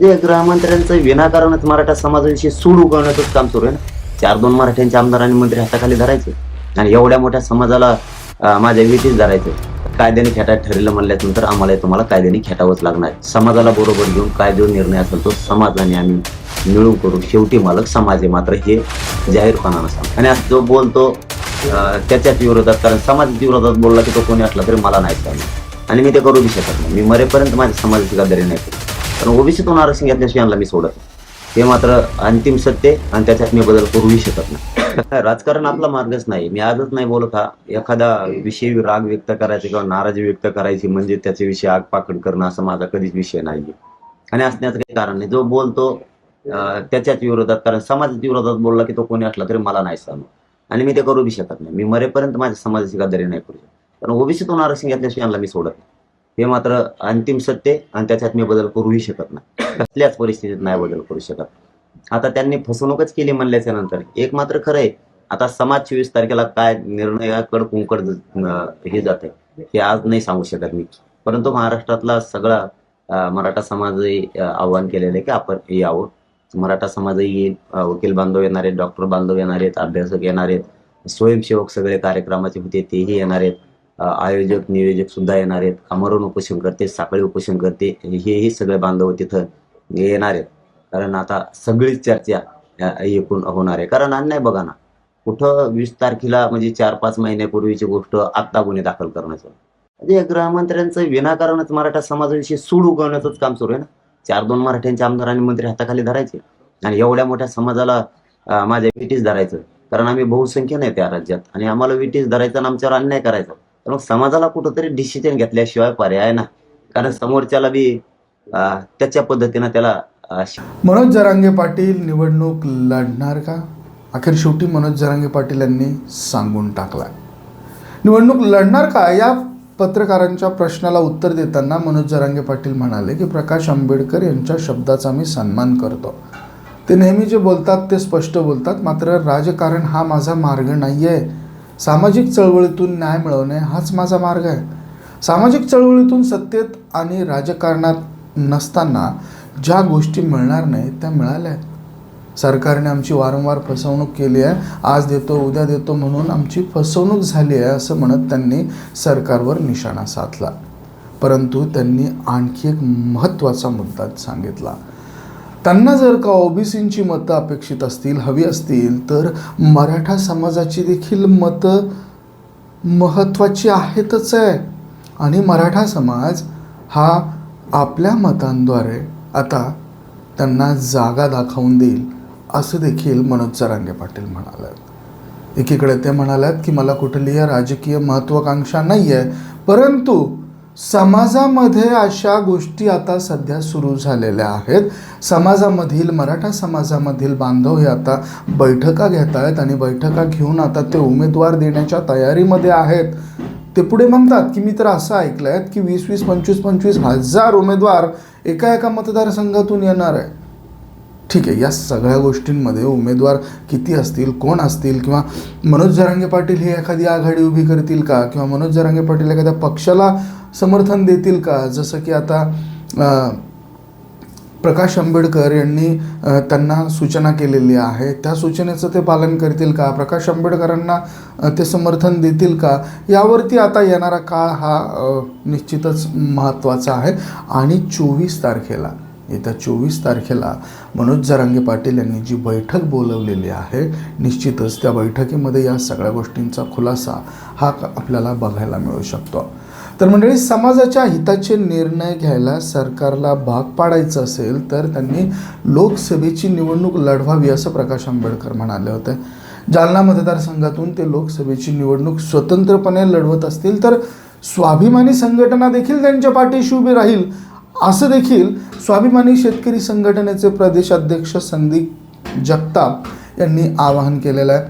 म्हणजे गृहमंत्र्यांचं विनाकारणच मराठा समाजाविषयी सूड उगवण्याचंच काम सुरू आहे ना? चार दोन मराठ्यांचे आमदार आणि मंत्री हाताखाली धरायचे. आणि एवढ्या मोठ्या समाजाला माझ्या विटीच धरायचे. कायद्याने खेटात ठरलेलं म्हणल्यानंतर आम्हाला तुम्हाला कायद्याने खेटावंच लागणार. समाजाला बरोबर घेऊन काय जो निर्णय असेल तो समाजाने आम्ही मिळून करू शेवटी मालक समाज आहे मात्र हे जाहीरपणानं सांग आणि आज जो बोलतो त्याच्याच विरोधात कारण समाजाच्या विरोधात बोलला की तो कोणी असला तरी मला नाही चालणार आणि मी ते करू बी शकत नाही. मी मरेपर्यंत माझ्या समाजाची गद्दारी नाही. करू कारण ओबीसीतून आरक्षण घेतल्याशिवाय यांना मी सोडत हे मात्र अंतिम सत्य आणि त्याच्यात मी बदल करूही शकत नाही. राजकारण आपला मार्गच नाही. मी आजच नाही बोलत हा. एखादा विषयी राग व्यक्त करायचा किंवा नाराजी व्यक्त करायची म्हणजे त्याच्याविषयी आग पाकड करणं असा माझा कधीच विषय नाही आणि असण्याचं काही कारण नाही. जो बोलतो त्याच्याच विरोधात कारण समाजाच्या विरोधात बोलला की तो कोणी असला तरी मला नाही सांगू आणि मी ते करू बी शकत नाही. मी मरेपर्यंत माझ्या समाजाची गद्दारी नाही करू शकत. कारण ओबीसीतून आरक्षण घेतल्याशिवाय यांना मी सोडत नाही. हे मात्र अंतिम सत्य आणि त्याच्यात मी बदल करूही शकत नाही. कसल्याच परिस्थितीत नाही बदल करू शकत. आता त्यांनी फसवणूकच केली म्हणल्याच्या नंतर. एक मात्र खरं आहे आता समाज चोवीस तारखेला काय निर्णयाकड कुंकड हे जात आहे हे आज नाही सांगू शकत मी. परंतु महाराष्ट्रातला सगळा मराठा समाजही आव्हान केलेलं आहे की आपण यावं. मराठा समाजही येईल वकील बांधव येणार आहेत डॉक्टर बांधव येणार आहेत अभ्यासक येणार आहेत स्वयंसेवक सगळे कार्यक्रमाचे होते तेही येणार आहेत. आयोजक नियोजक सुद्धा येणार आहेत. अमरण उपोषण करते साखळी उपोषण करते. हेही सगळे बांधव तिथं येणार आहेत. कारण आता सगळीच चर्चा एकूण होणार आहे. कारण अन्याय बघा ना कुठं वीस तारखेला म्हणजे चार पाच महिन्यापूर्वीची गोष्ट आत्ता गुन्हे दाखल करण्याचं. म्हणजे गृहमंत्र्यांचं विनाकारणच मराठा समाजाविषयी सूड उगवण्याचंच काम सुरू आहे ना. चार दोन मराठ्यांचे आमदार आणि मंत्री हाताखाली धरायचे. आणि एवढ्या मोठ्या समाजाला माझ्या विटीस धरायचं. कारण आम्ही बहुसंख्य नाही त्या राज्यात. आणि आम्हाला विटीस धरायचं आणि आमच्यावर अन्याय करायचा. तर मग समाजाला कुठंतरी डिसिजन घेतल्याशिवाय पर्याय ना कारण समोरच्याला बी त्याच्या पद्धतीनं त्याला मनोज जरांगे पाटील निवडणूक लढणार का? अखेर शेवटी मनोज जरांगे पाटील यांनी सांगून टाकला निवडणूक लढणार का? या पत्रकारांच्या प्रश्नाला उत्तर देताना मनोज जरांगे पाटील म्हणाले की प्रकाश आंबेडकर यांच्या शब्दाचा मी सन्मान करतो. ते नेहमी जे बोलतात ते स्पष्ट बोलतात मात्र राजकारण हा माझा मार्ग नाही आहे सामाजिक चळवळीतून न्याय मिळवणे हाच माझा मार्ग आहे. सामाजिक चळवळीतून सत्तेत आणि राजकारणात नसताना ज्या गोष्टी मिळणार नाही त्या मिळाल्या आहेत. सरकारने आमची वारंवार फसवणूक केली आहे. आज देतो उद्या देतो म्हणून आमची फसवणूक झाली आहे असं म्हणत त्यांनी सरकारवर निशाणा साधला. परंतु त्यांनी आणखी एक महत्त्वाचा मुद्दा सांगितला. त्यांना जर का ओबीसींची मतं अपेक्षित असतील हवी असतील तर मराठा समाजाची देखील मतं महत्त्वाची आहेतच आहे. आणि मराठा समाज हा आपल्या मतांद्वारे आता त्यांना जागा दाखवून देईल असं देखील मनोज जरांगे पाटील म्हणाले एकीकडे ते म्हणाल्यात की मला कुठलीही राजकीय महत्त्वाकांक्षा नाही आहे परंतु समाजामध्ये अशा गोष्टी आता सध्या सुरू झालेल्या आहेत. समाजामधील मराठा समाजामधील बांधव हे आता बैठका घेत आहेत आणि बैठका घेऊन आता ते उमेदवार देण्याच्या तयारीमध्ये आहेत. ते पुढे म्हणतात की मी तर असं ऐकलं आहे की वीस वीस पंचवीस पंचवीस हजार उमेदवार एका एका मतदारसंघातून येणार आहे ठीक आहे या सगळ्या गोष्टींमध्ये उमेदवार किती असतील कोण असतील किंवा मनोज जरांगे पाटील ही एखादी आघाडी उभी करतील का? किंवा मनोज जरांगे पाटील एखाद्या पक्षाला समर्थन देतील का? जसं की आता प्रकाश आंबेडकर यांनी त्यांना सूचना केलेली आहे. त्या सूचनेचं ते पालन करतील का? प्रकाश आंबेडकरांना ते समर्थन देतील का? यावरती आता येणारा काळ हा निश्चितच महत्त्वाचा आहे. आणि चोवीस तारखेला येत्या चोवीस तारखेला मनोज जरांगे पाटील यांनी जी बैठक बोलवलेली आहे निश्चितच त्या बैठकीमध्ये या सगळ्या गोष्टींचा खुलासा हा आपल्याला बघायला मिळू शकतो. तर मंडळी समाजाच्या हिताचे निर्णय घ्यायला सरकारला भाग पाडायचं असेल तर त्यांनी लोकसभेची निवडणूक लढवावी असं प्रकाश आंबेडकर म्हणाले होते. जालना मतदारसंघातून ते लोकसभेची निवडणूक स्वतंत्रपणे लढवत असतील तर स्वाभिमानी संघटना देखील त्यांच्या पाठीशी उभी राहील असं देखील स्वाभिमानी शेतकरी संघटनेचे प्रदेशाध्यक्ष संदीप जगताप यांनी आवाहन केलेलं आहे.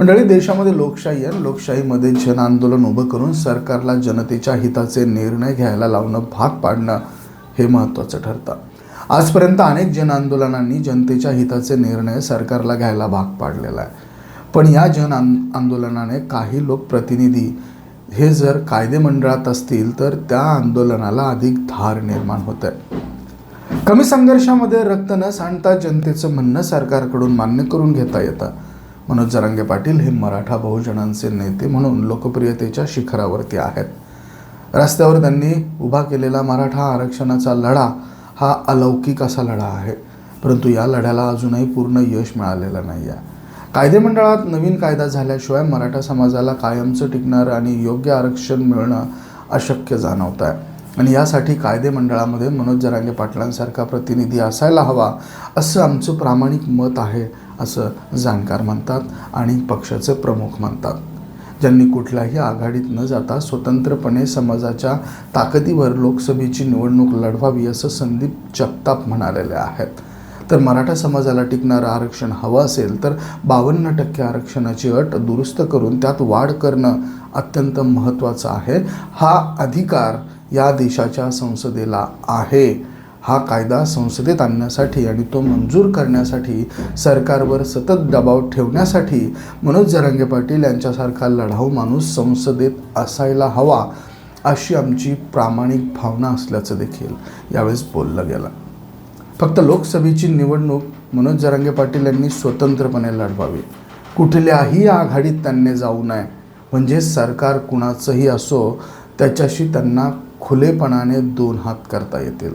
मंडळी देशामध्ये लोकशाही आहे. लोकशाहीमध्ये जन आंदोलन उभं करून सरकारला जनतेच्या हिताचे निर्णय घ्यायला लावणं भाग पाडणं हे महत्त्वाचं ठरतं. आजपर्यंत अनेक जन आंदोलनांनी जनतेच्या हिताचे निर्णय सरकारला घ्यायला भाग पाडलेला आहे. पण या जन आंदोलनाने काही लोकप्रतिनिधी हे जर कायदेमंडळात असतील तर त्या आंदोलनाला अधिक धार निर्माण होत आहे कमी संघर्षामध्ये रक्त न सांडता जनतेचं म्हणणं सरकारकडून मान्य करून घेता येतं. मनोज जरांगे पाटील हे मराठा बहुजनांचे नेते म्हणून लोकप्रियतेच्या शिखरावरती आहेत. रस्त्यावर त्यांनी उभा केलेला मराठा आरक्षणाचा लढा हा अलौकिक असा लढा आहे. परंतु या लढ्याला अजूनही पूर्ण यश मिळालेलं नाही आहे कायदेमंडळात नवीन कायदा झाल्याशिवाय मराठा समाजाला कायमचं टिकणारं आणि योग्य आरक्षण मिळणं अशक्य जाणवत आहे. आणि यासाठी कायदेमंडळामध्ये मनोज जरांगे पाटलांसारखा प्रतिनिधी असायला हवा असं आमचं प्रामाणिक मत आहे असं जाणकार म्हणतात आणि पक्षाचे प्रमुख म्हणतात. ज्यांनी कुठल्याही आघाडीत न जाता स्वतंत्रपणे समाजाच्या ताकदीवर लोकसभेची निवडणूक लढवावी असं संदीप जगताप म्हणालेले आहेत. तर मराठा समाजाला टिकणारं आरक्षण हवं असेल तर बावन्न टक्के आरक्षणाची अट दुरुस्त करून त्यात वाढ करणं अत्यंत महत्त्वाचं आहे. हा अधिकार या देशाच्या संसदेला आहे. हा कायदा संसदेत आणण्यासाठी आणि तो मंजूर करण्यासाठी सरकारवर सतत दबाव ठेवण्यासाठी मनोज जरांगे पाटील यांच्यासारखा लढाऊ माणूस संसदेत असायला हवा अशी आमची प्रामाणिक भावना असल्याचं देखील यावेळेस बोललं गेलं. फक्त लोकसभेची निवडणूक मनोज जरांगे पाटील यांनी स्वतंत्रपणे लढवावी. कुठल्याही आघाडीत त्यांनी जाऊ नये. म्हणजे सरकार कुणाचंही असो त्याच्याशी त्यांना खुलेपणाने दोन हात करता येतील.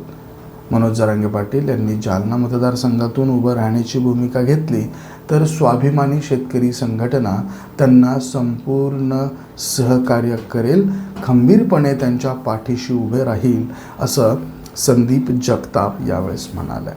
मनोज जरांगे पाटील यांनी जालना मतदारसंघातून उभं राहण्याची भूमिका घेतली तर स्वाभिमानी शेतकरी संघटना त्यांना संपूर्ण सहकार्य करेल खंबीरपणे त्यांच्या पाठीशी उभे राहील असं संदीप जगताप यावेळेस म्हणाल्या.